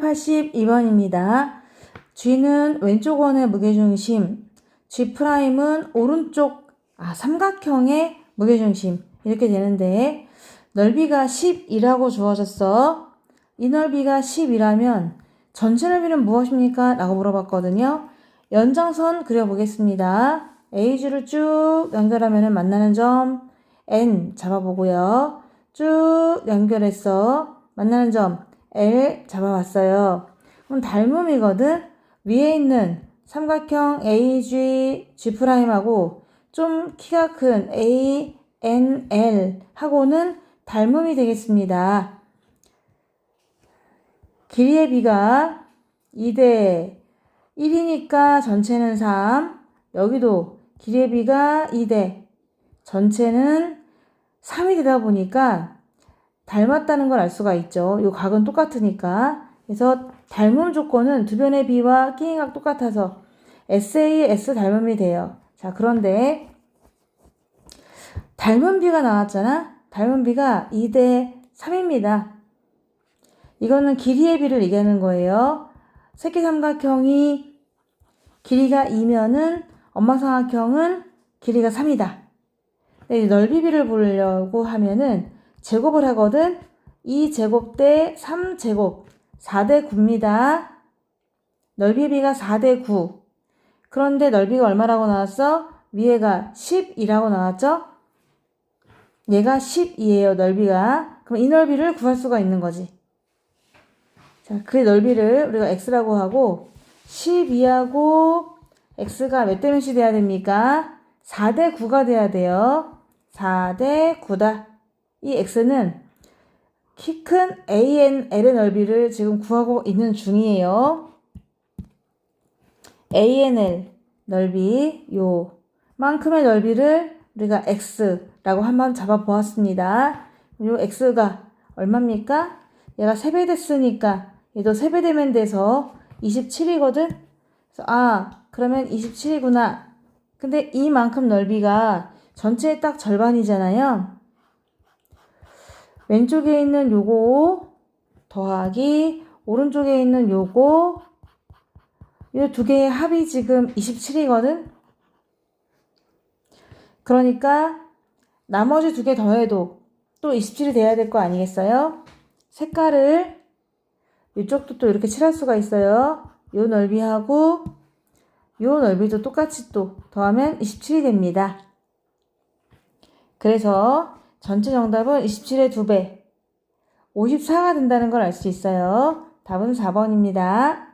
82번입니다. G는 왼쪽 원의 무게중심, G'은 오른쪽 아, 삼각형의 무게중심 이렇게 되는데 넓이가 10이라고 주어졌어. 이 넓이가 10이라면 전체 넓이는 무엇입니까? 라고 물어봤거든요. 연장선 그려보겠습니다. AG를 쭉 연결하면 만나는 점 N 잡아보고요. 쭉 연결해서 만나는 점 L 잡아봤어요. 그럼 닮음이거든. 위에 있는 삼각형 AG, G'하고 좀 키가 큰 A, N, L 하고는 닮음이 되겠습니다. 길이의 비가 2대 1이니까 전체는 3. 여기도 길이의 비가 2대 전체는 3이 되다 보니까 닮았다는 걸 알 수가 있죠. 이 각은 똑같으니까. 그래서 닮음 조건은 두 변의 비와 끼인각 똑같아서 SA, S 닮음이 돼요. 자, 그런데 닮은 비가 나왔잖아? 닮은 비가 2대 3입니다. 이거는 길이의 비를 얘기하는 거예요. 새끼삼각형이 길이가 2면은 엄마삼각형은 길이가 3이다. 넓이 비를 보려고 하면은 제곱을 하거든. 2제곱 대 3제곱 4대 9입니다. 넓이 비가 4대 9. 그런데 넓이가 얼마라고 나왔어? 위에가 10이라고 나왔죠? 얘가 10이에요, 넓이가. 그럼 이 넓이를 구할 수가 있는 거지. 자, 그 넓이를 우리가 x라고 하고 12하고 x가 몇 대 몇이 돼야 됩니까? 4대 9가 돼야 돼요. 4대 9다. 이 x는 키 큰 ANL의 넓이를 지금 구하고 있는 중이에요. ANL 넓이 요만큼의 넓이를 우리가 x라고 한번 잡아 보았습니다. 요 x가 얼마입니까? 얘가 3배 됐으니까 얘도 3배 되면 돼서 27이거든. 그래서 아, 그러면 27이구나. 근데 이만큼 넓이가 전체의 딱 절반이잖아요. 왼쪽에 있는 요거 더하기 오른쪽에 있는 요거 이 두 개의 합이 지금 27이거든. 그러니까 나머지 두 개 더해도 또 27이 돼야 될 거 아니겠어요? 색깔을 이쪽도 또 이렇게 칠할 수가 있어요. 요 넓이하고 요 넓이도 똑같이 또 더하면 27이 됩니다. 그래서 전체 정답은 27의 2배, 54가 된다는 걸 알 수 있어요. 답은 4번입니다.